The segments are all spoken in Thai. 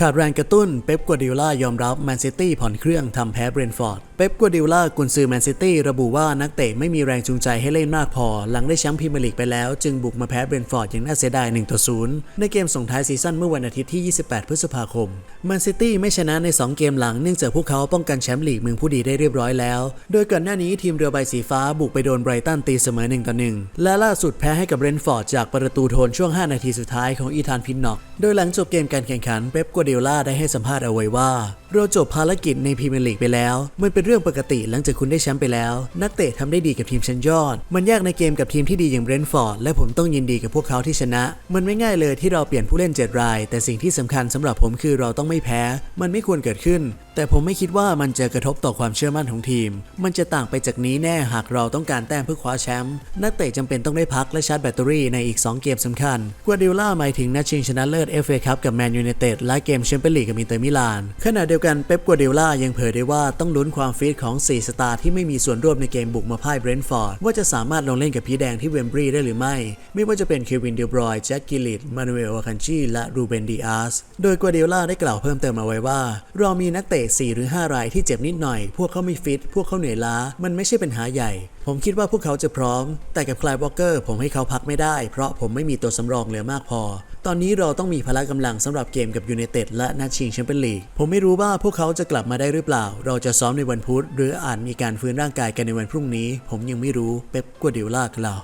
ขาดแรงกระตุ้น เป๊ปกัวดิโอลายอมรับแมนซิตี้ผ่อนเครื่องทำแพ้เบรนฟอร์ด เป๊ปกัวดิโอลากุนซือแมนซิตี้ระบุว่านักเตะไม่มีแรงจูงใจให้เล่นมากพอ หลังได้แชมป์พรีเมียร์ลีกไปแล้ว จึงบุกมาแพ้เบรนฟอร์ดอย่างน่าเสียดาย1ต่อ0ในเกมส่งท้ายซีซั่นเมื่อวันอาทิตย์ที่ 28 พฤษภาคมแมนซิตี้ไม่ชนะใน 2 เกมหลังเนื่องจากพวกเขาป้องกันแชมป์ลีกเมืองผู้ดีได้เรียบร้อยแล้ว โดยก่อนหน้านี้ทีมเรือใบสีฟ้าบุกไปโดนไบรตันตีเสมอ1ต่อ1และล่าสุดแพ้ให้กับเบรนฟอร์ดจากประตูโทนช่วง 5 นาทีสุดท้ายของอีธานพินน็อกโดยหลังจบเกมการแข่งขันเป๊ปกัวดิโอลาได้ให้สัมภาษณ์เอาไว้ว่า เราจบภารกิจในพรีเมียร์ลีกไปแล้ว มันเป็นเรื่องปกติหลังจากคุณได้แชมป์ไปแล้ว นักเตะทำได้ดีกับทีมชั้นยอด มันยากในเกมกับทีมที่ดีอย่างเบรนท์ฟอร์ดและผมต้องยินดีกับพวกเขาที่ชนะ มันไม่ง่ายเลยที่เราเปลี่ยนผู้เล่น 7 ราย แต่สิ่งที่สำคัญสำหรับผมคือเราต้องไม่แพ้ มันไม่ควรเกิดขึ้น แต่ผมไม่คิดว่ามันจะกระทบต่อความเชื่อมั่นของทีม มันจะต่างไปจากนี้แน่หากเราต้องการแต้มเพื่อคว้าแชมป์นักเตะจำเป็นต้องได้พักและชาร์จแบตเตอรี่ในอีก 2 เกมสำคัญกัวดิโอล่าหมายถึงนัดชิงชนะเลิศ FA คัพกับแมนยูไนเต็ดและเกมแชมเปี้ยนลีกกับอินเตอร์มิลานขณะเดียวกันเป๊ปกัวเดล่ายังเผยได้ว่าต้องลุ้นความฟิตของ 4 สตาร์ที่ไม่มีส่วนร่วมในเกมบุกมาพ่ายเบรนท์ฟอร์ดว่าจะสามารถลงเล่นกับพีแดงที่เวมบรีย์ได้หรือไม่ ไม่ว่าจะเป็นเควินเดบรอยแจ็คกิลิตมานูเอลอาคันชีและรูเบนดิอาสโดยกัวเดล่าได้กล่าวเพิ่มเติมเอาไว้ว่า เรามีนักเตะ4หรือ5รายที่เจ็บนิดหน่อย พวกเขาไม่ฟิต พวกเขาเหนื่อยล้า มันไม่ใช่ปัญหาใหญ่ ผมคิดว่าพวกเขาจะพร้อม แต่กับคลายวอลเกอร์ผมให้เขาพักไม่ได้ เพราะผมไม่มีตัวสำรองเหลือมากพอ ตอนนี้เราต้องมีพละกำลังสำหรับเกมกับยูไนเต็ดและนัดชิงแชมเปี้ยนลีก ผมไม่รู้ว่าพวกเขาจะกลับมาได้หรือเปล่า เราจะซ้อมในวันพุธหรืออาจมีการฟื้นร่างกายกันในวันพรุ่งนี้ ผมยังไม่รู้เป๊ปกัวดิโอลากล่า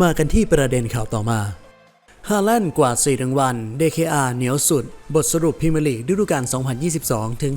มากันที่ประเด็นข่าวต่อมาฮาแลนด์กว่าด4รางวัล DKR เหนียวสุด บทสรุปพรีเมียร์ลีกฤดูกาล2022 ถึง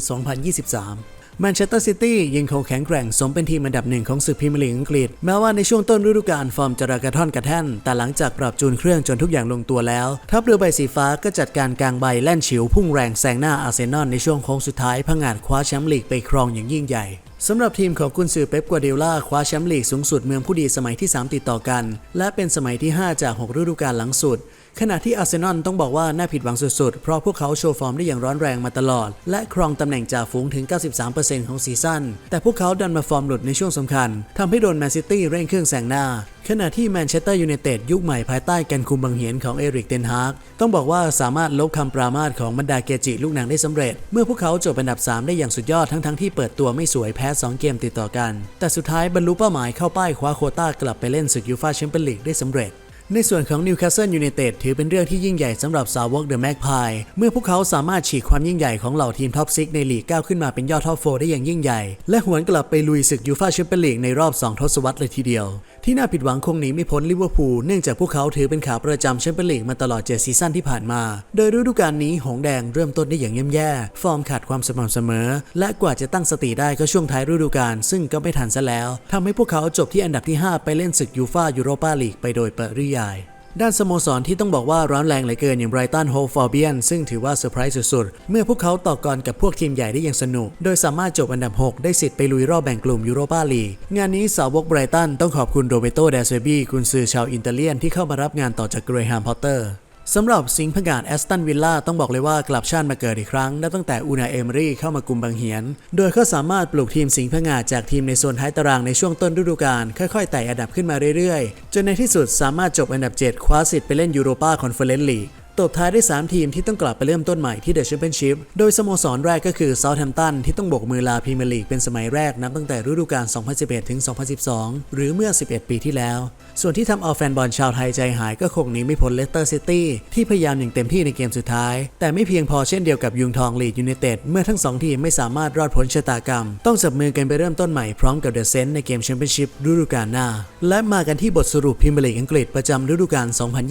2023 แมนเชสเตอร์ซิตี้ยังคงแข็งแกร่งสมเป็นทีมอันดับหนึ่งของศึกพรีเมียร์ลีกอังกฤษ แม้ว่าในช่วงต้นฤดูกาลฟอร์มจะระกระท่อนกระแท่น แต่หลังจากปรับจูนเครื่องจนทุกอย่างลงตัวแล้ว ทัพเรือใบสีฟ้าก็จัดการกลางใบแล่นฉิวพุ่งแรงแซงหน้าอาร์เซนอลในช่วงโค้งสุดท้ายผงาดคว้าแชมป์ลีกไปครองอย่างยิ่งใหญ่ สำหรับทีมของกุนซือเป๊ปกัวเดล่าคว้าแชมป์ลีกสูงสุดเมืองผู้ดีสมัยที่ 3 ติดต่อกัน และเป็นสมัยที่ 5 จาก 6 ฤดูกาลหลังสุด ขณะที่อาร์เซนอลต้องบอกว่าน่าผิดหวังสุดๆ เพราะพวกเขาโชว์ฟอร์มได้อย่างร้อนแรงมาตลอด และครองตำแหน่งจ่าฝูงถึง 93%ของซีซั่น แต่พวกเขาดันมาฟอร์มหลุดในช่วงสำคัญทำให้โดนแมนซิตี้เร่งเครื่องแซงหน้าขณะที่แมนเชสเตอร์ยูไนเต็ดยุคใหม่ภายใต้การคุมบังเหียนของเอริกเทนฮากต้องบอกว่าสามารถลบคำปรามาสของบรรดาเกจิลูกหนังได้สำเร็จ เมื่อพวกเขาจบอันดับ 3 ได้อย่างสุดยอดทั้งๆที่เปิดตัวไม่สวยแพ้2เกมติดต่อกัน แต่สุดท้ายบรรลุเป้าหมายเข้าป้ายคว้าโควต้ากลับไปเล่นศึกยูฟ่าแชมเปี้ยนลีกได้สำเร็จในส่วนของนิวคาสเซิลยูไนเต็ดถือเป็นเรื่องที่ยิ่งใหญ่สำหรับสาวกเดอะแม็กพายเมื่อพวกเขาสามารถฉีกความยิ่งใหญ่ของเหล่าทีมท็อปซิกในลีกก้าวขึ้นมาเป็นยอดท็อปโฟได้อย่างยิ่งใหญ่ และหวนกลับไปลุยศึกยูฟ่าแชมเปี้ยนลีกในรอบ 2 ทศวรรษเลยทีเดียว ที่น่าผิดหวังคงหนีไม่พ้นลิเวอร์พูลเนื่องจากพวกเขาถือเป็นขาประจำแชมเปี้ยนลีกมาตลอดเจ็ดซีซั่นที่ผ่านมา โดยฤดูกาลนี้หงแดงเริ่มต้นได้อย่างย่ำแย่ ฟอร์มขาดความสม่ำเสมอ และกว่าจะตั้งสติได้ก็ช่วงท้ายฤดูกาลซึ่งก็ไม่ทันซะแล้วทำให้พวกเขาจบที่อันดับที่ 5 ไปเล่นศึกยูฟ่ายูโรปาลีกไปโดยปริยาย ด้านสโมสรที่ต้องบอกว่าร้อนแรงเหลือเกินอย่างไบรตันโฮฟอร์เบียนซึ่งถือว่าเซอร์ไพรส์สุดๆ เมื่อพวกเขาต่อกรกับพวกทีมใหญ่ได้อย่างสนุก โดยสามารถจบอันดับ 6 ได้สิทธิ์ไปลุยรอบแบ่งกลุ่มยูโรปาลีกงานนี้สาวกไบรตันต้องขอบคุณโรเบโตเดเซบีกุนซือชาวอิตาเลียนที่เข้ามารับงานต่อจากเกรแฮมพอตเตอร์ สำหรับสิงห์พงาดแอสตันวิลล่าต้องบอกเลยว่ากลับชาติมาเกิดอีกครั้งนับตั้งแต่อูนาเอมรี่เข้ามากุมบังเหียน โดยเขาสามารถปลูกทีมสิงห์พงาดจากทีมในโซนท้ายตารางในช่วงต้นฤดูกาลค่อยๆไต่อันดับขึ้นมาเรื่อยๆ จนในที่สุดสามารถจบอันดับ 7 คว้าสิทธิ์ไปเล่นยูโรปาคอนเฟอเรนซ์ลีก ตบท้ายด้วย 3 ทีมที่ต้องกลับไปเริ่มต้นใหม่ที่เดอะแชมเปี้ยนชิพโดยสโมสรแรกก็คือเซาท์แฮมป์ตันที่ต้องโบกมือลาพรีเมียร์ลีกเป็นสมัยแรกนับตั้งแต่ฤดูกาล 2011 ถึง 2012 หรือเมื่อ 11 ปีที่แล้ว ส่วนที่ทำเอาแฟนบอลชาวไทยใจหายก็คงหนีไม่พ้นเลสเตอร์ซิตี้ที่พยายามอย่างเต็มที่ในเกมสุดท้าย แต่ไม่เพียงพอเช่นเดียวกับยุงทองลีดยูไนเต็ดเมื่อทั้งสองทีมไม่สามารถรอดพ้นชะตากรรม ต้องจับมือกันไปเริ่มต้นใหม่พร้อมกับเดอะเซนต์ในเกมแชมเปี้ยนชิพฤดูกาลหน้า และมากันที่บทสรุปพรีเมียร์ลีกอังกฤษประจำฤดูกาล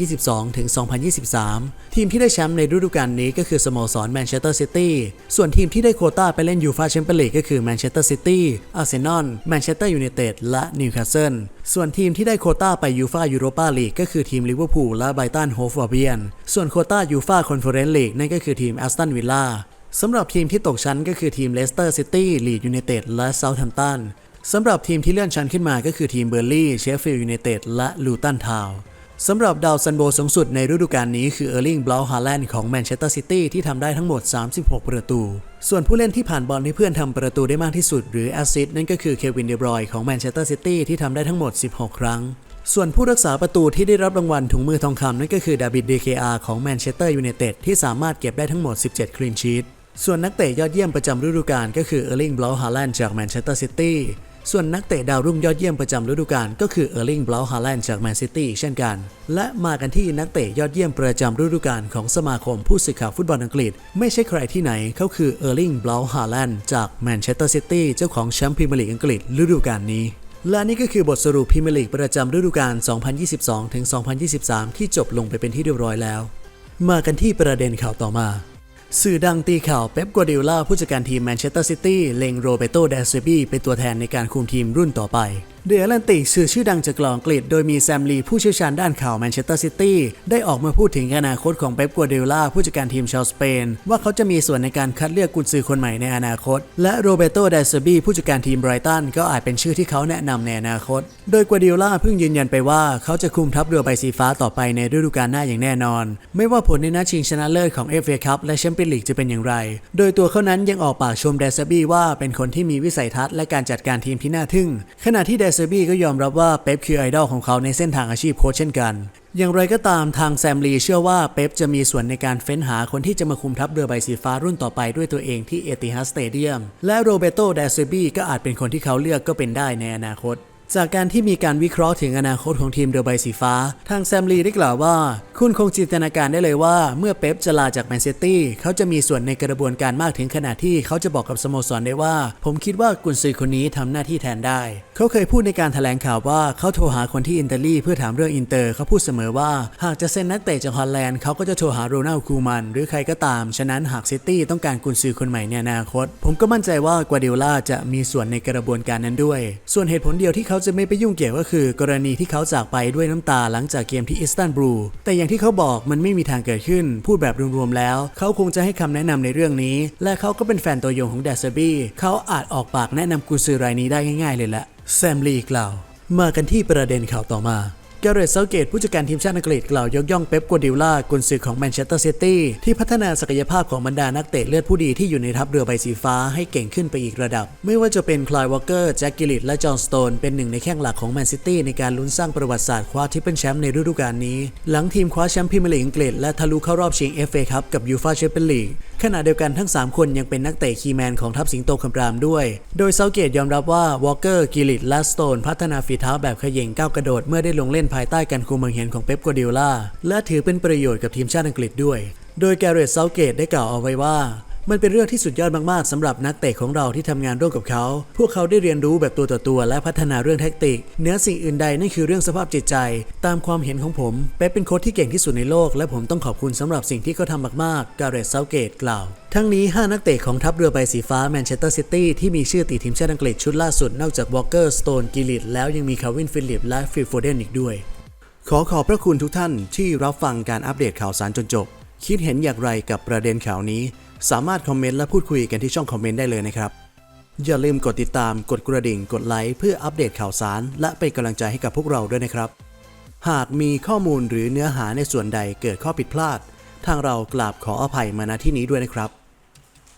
2022 ถึง 2023ทีมที่ได้แชมป์ในฤดูกาลนี้ก็คือสโมสรแมนเชสเตอร์ซิตี้ ส่วนทีมที่ได้โคต้าไปเล่นยูฟาแชมเปี้ยนลีกก็คือแมนเชสเตอร์ซิตี้ อาร์เซนอล แมนเชสเตอร์ยูไนเต็ด และนิวคาสเซิล ส่วนทีมที่ได้โคต้าไปยูฟายูโรปาลีกก็คือทีมลิเวอร์พูลและไบรตันโฮฟวาเบียน ส่วนโคต้ายูฟาคอนเฟอเรนซ์ลีกนั่นก็คือทีมแอสตันวิลล่าสำหรับทีมที่ตกชั้นก็คือทีมเลสเตอร์ซิตี้ลีดยูไนเต็ดและเซาท์แฮมป์ตันสำหรับทีมที่เลื่อนชั้นขึ้นมาก็คือทีมเบอร์ลี่ เชฟฟิลด์ยูไนเต็ดและลูตันทาวน์ สำหรับดาวซันโบสูงสุดในฤดูกาลนี้คือเออร์ลิงบลาฮาแลนด์ของแมนเชสเตอร์ซิตี้ที่ทำได้ทั้งหมด 36 ประตู ส่วนผู้เล่นที่ผ่านบอลให้เพื่อนทำประตูได้มากที่สุด หรือแอสซิสต์นั่นก็คือเควินเดบรอยของแมนเชสเตอร์ซิตี้ที่ทำได้ทั้งหมด 16 ครั้ง ส่วนผู้รักษาประตูที่ได้รับรางวัลถุงมือทองคำนั่นก็คือดาวิดเดเคอาของแมนเชสเตอร์ยูไนเต็ดที่สามารถเก็บได้ทั้งหมด 17 คลีนชีตส่วนนักเตะยอดเยี่ยมประจำฤดูกาลก็คือเออร์ลิงบลาฮาแลนด์จากแมนเชสเตอร์ซิตี้ ส่วนนักเตะดาวรุ่งยอดเยี่ยมประจำฤดูกาลก็คือเออร์ลิงบลาฮาแลนด์จากแมนซิตี้เช่นกัน และมากันที่นักเตะยอดเยี่ยมประจำฤดูกาลของสมาคมผู้สื่อข่าวฟุตบอลอังกฤษ ไม่ใช่ใครที่ไหนเขาคือเออร์ลิงบลาฮาแลนด์จากแมนเชสเตอร์ซิตี้เจ้าของแชมป์พรีเมียร์ลีกอังกฤษฤดูกาลนี้และนี่ก็คือบทสรุปพรีเมียร์ลีกประจำฤดูกาล 2022-2023 ที่จบลงไปเป็นที่เรียบร้อยแล้ว มากันที่ประเด็นข่าวต่อมา สื่อดังตีข่าวเป๊ปกัวเดโอลาผู้จัดการทีมแมนเชสเตอร์ซิตี้เล็งโรเบโตเดซบีเป็นตัวแทนในการคุมทีมรุ่นต่อไปเดอะแอตแลนติกสื่อชื่อดังจากกลองอังกฤษโดยมีแซมลีผู้เชี่ยวชาญด้านข่าวแมนเชสเตอร์ซิตี้ได้ออกมาพูดถึงอนาคตของเป๊ปกัวเดโอลาผู้จัดการทีมชาวสเปน ว่าเขาจะมีส่วนในการคัดเลือกกุนซือคนใหม่ในอนาคต และโรเบโตเดซบีผู้จัดการทีมไบรตันก็อาจเป็นชื่อที่เขาแนะนำในอนาคต โดยกัวเดโอลาเพิ่งยืนยันไปว่าเขาจะคุมทัพเรือใบสีฟ้าต่อไปในฤดูกาลหน้าอย่างแน่นอน ไม่ว่าผลในนัดชิงชนะเลิศของ FA คัพและแชมเปี้ยนลีกจะเป็นอย่างไร โดยตัวเขานั้นยังออกปากชมเดซบี้ว่าเป็นคนที่มีวิสัยทัศน์และการจัดการทีมที่น่าทึ่ง ขณะที่เดซซบี้ก็ยอมรับว่าเป๊ปคือไอดอลของเขาในเส้นทางอาชีพโค้ชเช่นกัน อย่างไรก็ตามทางแซมลีเชื่อว่าเป๊ปจะมีส่วนในการเฟ้นหาคนที่จะมาคุมทัพเรือใบสีฟ้ารุ่นต่อไปด้วยตัวเองที่เอติฮัสสเตเดียมและโรเบโตเดซบี้ก็อาจเป็นคนที่เขาเลือกก็เป็นได้ในอนาคต จากการที่มีการวิเคราะห์ถึงอนาคตของทีมเรือใบสีฟ้า ทางแซมลีได้กล่าวว่า คุณคงจินตนาการได้เลยว่า เมื่อเป๊ปจะลาจากแมนเซิตี้เขาจะมีส่วนในกระบวนการมากถึงขนาดที่เขาจะบอกกับสโมสรได้ว่า ผมคิดว่ากุนซือคนนี้ทำหน้าที่แทนได้ เขาเคยพูดในการแถลงข่าวว่าเขาโทรหาคนที่อินเตอร์ลีเพื่อถามเรื่องอินเตอร์เขาพูดเสมอว่า หากจะเซ็นนักเตะจากฮอลแลนด์เขาก็จะโทรหาโรนัลคูมัน หรือใครก็ตาม ฉะนั้นหากซิตี้ต้องการกุนซือคนใหม่ในอนาคต ผมก็มั่นใจว่ากวาเดโอลาจะมีส่วนในกระบวนการนั้นด้วย ส่วนเหตุผลเดียวที่เขาาจะไม่ไปยุ่งเกี่ยวก็คือ กรณีที่เขาจากไปด้วยน้ำตาหลังจากเกมที่อิสตันบูลแต่อย่างที่เขาบอกมันไม่มีทางเกิดขึ้น พูดแบบรวมๆแล้ว เขาคงจะให้คำแนะนำในเรื่องนี้ และเขาก็เป็นแฟนตัวยงของเดซบี้เขาอาจออกปากแนะนำกุนซือรายนี้ได้ง่าย ๆ เลยละแซมลีกล่าวมากันที่ประเด็นข่าวต่อมา แกเรตเซาเกตผู้จัดการทีมชาติอังกฤษกล่าวยกย่องเป๊ปกัวดิโอลากุนซือของแมนเชสเตอร์ซิตี้ที่พัฒนาศักยภาพของบรรดานักเตะเลือดผู้ดีที่อยู่ในทัพเรือใบสีฟ้าให้เก่งขึ้นไปอีกระดับ ไม่ว่าจะเป็นคลายวอลเกอร์แจ็คกิลิตและจอห์นสโตนเป็นหนึ่งในแข้งหลักของแมนซิตี้ในการลุ้นสร้างประวัติศาสตร์คว้าทริปเปิลแชมป์ในฤดูกาลนี้ หลังทีมคว้าแชมป์พรีเมียร์ลีกอังกฤษและทะลุเข้ารอบชิง FA คัพกับยูฟ่าแชมเปี้ยนลีกขณะเดียวกันทั้ง 3 คนยังเป็นนักเตะคีย์แมนของทัพสิงโตคำรามด้วย โดยเซาเกตยอมรับว่าวอลเกอร์กิลิตและสโตนพัฒนาฝีเท้าแบบขย่งก้าวกระโดดเมื่อได้ลงเล่นภายใต้การคุมมองเห็นของเป๊ปกัวเดโอลาและถือเป็นประโยชน์กับทีมชาติอังกฤษด้วย โดยแกเรตเซาเกตได้กล่าวเอาไว้ว่า มันเป็นเรื่องที่สุดยอดมากๆสำหรับนักเตะของเราที่ทำงานร่วมกับเขา พวกเขาได้เรียนรู้แบบตัวต่อตัว และพัฒนาเรื่องแท็กติกเนื้อสิ่งอื่นใดนั่นคือเรื่องสภาพจิตใจ ตามความเห็นของผมเป๊ปเป็นโค้ชที่เก่งที่สุดในโลก และผมต้องขอบคุณสำหรับสิ่งที่เขาทำมากๆ การเรตเซาเกตกล่าว ทั้งนี้ 5 นักเตะของทัพเรือใบสีฟ้าแมนเชสเตอร์ซิตี้ที่มีชื่อติดทีมชาติอังกฤษชุดล่าสุดนอกจากวอลเกอร์สโตนกิลิตแล้วยังมีคาวินฟิลิปและฟิลโฟเดนอีกด้วย ขอขอบพระคุณทุกท่านที่รับฟังการอัปเดตข่าวสารจนจบ คิดเห็นอย่างไรกับประเด็นข่าวนี้ สามารถคอมเมนต์และพูดคุยกันที่ช่องคอมเมนต์ได้เลยนะครับ อย่าลืมกดติดตามกดกระดิ่งกดไลค์เพื่ออัปเดตข่าวสาร และเป็นกำลังใจให้กับพวกเราด้วยนะครับ หากมีข้อมูลหรือเนื้อหาในส่วนใดเกิดข้อผิดพลาด ทางเรากราบขออภัยมาณที่นี้ด้วยนะครับ